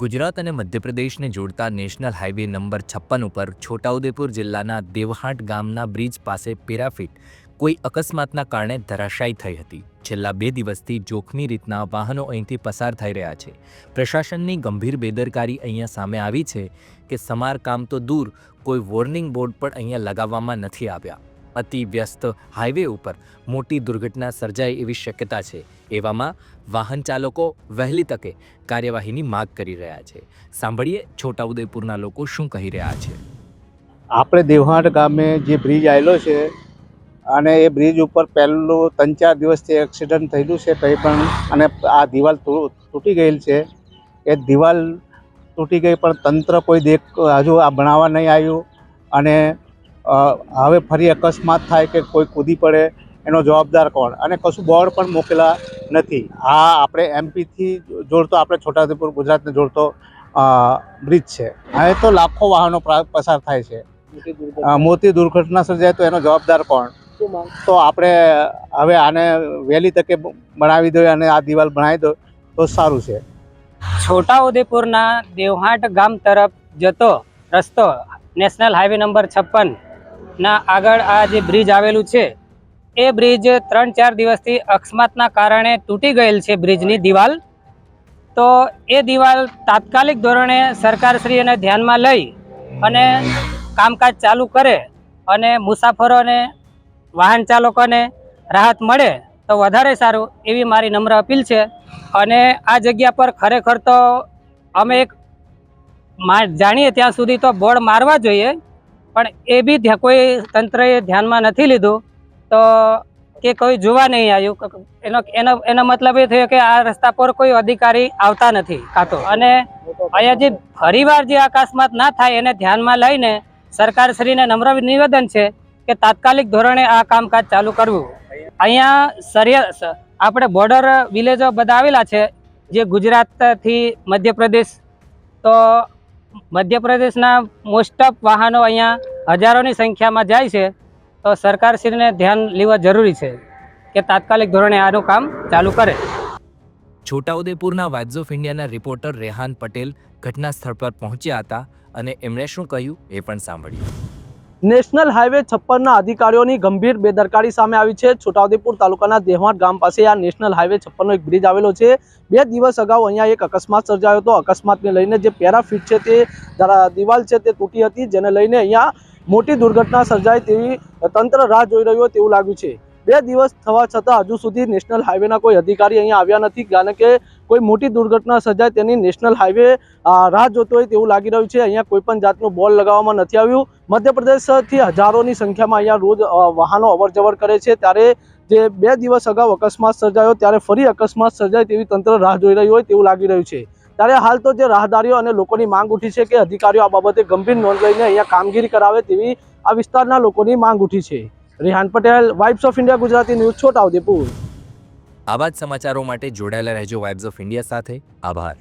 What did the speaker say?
ગુજરાત અને મધ્યપ્રદેશને જોડતા national highway number છપ્પન ઉપર છોટાઉદેપુર જિલ્લાના દેવહાટ ગામના બ્રિજ પાસે પેરાફિટ કોઈ અકસ્માતના કારણે ધરાશાયી થઈ હતી. છેલ્લા બે દિવસથી જોખમી રીતના વાહનો અહીંથી પસાર થઈ રહ્યા છે. પ્રશાસનની ગંભીર બેદરકારી અહીંયા સામે આવી છે કે સમારકામ તો દૂર, કોઈ વોર્નિંગ બોર્ડ પણ અહીંયા લગાવવામાં નથી આવ્યા. અતિ વ્યસ્ત હાઈવે ઉપર મોટી દુર્ઘટના સર્જાય એવી શક્યતા છે. એવામાં વાહન ચાલકો વહેલી તકે કાર્યવાહીની માગ કરી રહ્યા છે. સાંભળીએ છોટાઉદેપુરના લોકો શું કહી રહ્યા છે. આપણે દેવહાટ ગામે જે બ્રિજ આવેલો છે અને એ બ્રિજ ઉપર પહેલું ત્રણ ચાર દિવસથી એક્સિડન્ટ થયેલું છે કંઈ પણ અને આ દિવાલ તૂટી ગયેલ છે. એ દિવાલ તૂટી ગઈ પણ તંત્ર કોઈ દેખ, હજુ આ બનાવવા નહીં આવ્યું અને હવે ફરી અકસ્માત થાય કે કોઈ કૂદી પડે એનો જવાબદાર કોણ? અને કશું બોર્ડ પણ મોકલા નથી. આ આપણે એમપીથી જોડતો આપણે છોટાઉદેપુર ગુજરાતને જોડતો બ્રિજ છે. હવે તો લાખો વાહનો પસાર થાય છે. મોતી મોટી દુર્ઘટના સર્જાય તો એનો જવાબદાર કોણ? તો આપણે હવે આને વહેલી તકે બનાવી દો અને આ દિવાલ બનાવી દો તો સારું છે. છોટાઉદેપુરના દેવહાટ ગામ તરફ જતો રસ્તો નેશનલ હાઈવે નંબર છપ્પન ના, આગળ આ જે બ્રિજ આવેલું છે, એ બ્રિજ ત્રણ ચાર દિવસથી અકસ્માતના કારણે તૂટી ગયેલ છે બ્રિજની દિવાલ. તો એ દિવાલ તાત્કાલિક ધોરણે સરકારશ્રીને ધ્યાનમાં લઈ અને કામકાજ ચાલુ કરે અને મુસાફરોને, વાહન ચાલકોને રાહત મળે તો વધારે સારું એવી મારી નમ્ર અપીલ છે. અને આ જગ્યા પર ખરેખર તો અમે એક જાણીએ ત્યાં સુધી તો બોર્ડ મારવા જોઈએ પણ એ બી કોઈ તંત્રએ ધ્યાનમાં નથી લીધું, તો કે કોઈ જોવા નહીં આવ્યું એનો એનો એનો મતલબ એ થયો કે આ રસ્તા પર કોઈ અધિકારી આવતા નથી, કાં તો. અને અહીંયા જે ફરીવાર જે અકસ્માત ના થાય એને ધ્યાનમાં લઈને સરકારશ્રીને નમ્ર નિવેદન છે કે તાત્કાલિક ધોરણે આ કામકાજ ચાલુ કરવું. અહીંયા સરિયા આપણે બોર્ડર વિલેજો બધા આવેલા છે, જે ગુજરાતથી મધ્યપ્રદેશ, તો મધ્યપ્રદેશના મોસ્ટ ઓફ વાહનો અહીંયા હજારોની સંખ્યામાં જાય છે. તો સરકારશ્રીને ધ્યાન લેવા જરૂરી છે કે તાત્કાલિક ધોરણે આનું કામ ચાલુ કરે. છોટાઉદેપુરના વાઇબ્સ ઓફ ઇન્ડિયાના રિપોર્ટર રેહાન પટેલ ઘટના સ્થળ પર પહોંચ્યા હતા અને એમણે શું કહ્યું એ પણ સાંભળ્યું. નેશનલ હાઈવે છપ્પનના અધિકારીઓની ગંભીર બેદરકારી સામે આવી છે. છોટાઉદેપુર તાલુકાના દેહવાડ ગામ પાસે આ નેશનલ હાઈવે છપ્પનનો એક બ્રિજ આવેલો છે. બે દિવસ અગાઉ અહીંયા એક અકસ્માત સર્જાયો હતો. અકસ્માતને લઈને જે પેરાફીટ છે તે દિવાલ છે તે તૂટી હતી, જેને લઈને અહીંયા મોટી દુર્ઘટના સર્જાય તેવી તંત્ર રાહ જોઈ રહ્યું હોય તેવું લાગ્યું છે. બે દિવસ થવા છતાં હજુ સુધી નેશનલ હાઈવેના કોઈ અધિકારી અહીંયા આવ્યા નથી. કારણ કે કોઈ મોટી દુર્ઘટના સર્જાય તેની નેશનલ હાઈવે રાહ જોતો હોય તેવું લાગી રહ્યું છે. અહીંયા કોઈ પણ જાતનું બોલ લગાવવામાં નથી આવ્યું. મધ્યપ્રદેશથી હજારોની સંખ્યામાં અહીંયા રોજ વાહનો અવરજવર કરે છે. ત્યારે જે બે દિવસ અગાઉ અકસ્માત સર્જાયો, ત્યારે ફરી અકસ્માત સર્જાય તેવી તંત્ર રાહ જોઈ રહ્યું હોય તેવું લાગી રહ્યું છે. ત્યારે હાલ તો જે રાહદારીઓ અને લોકોની માંગ ઉઠી છે કે અધિકારીઓ આ બાબતે ગંભીર નોંધ લઈને અહીંયા કામગીરી કરાવે તેવી આ વિસ્તારના લોકોની માંગ ઉઠી છે. Rehan Patel vibes of India Gujarati news, Chhota Udepur. આવા જ સમાચારો માટે જોડાયેલા રહેજો વાઇબ્સ ઓફ ઇન્ડિયા સાથે. આભાર.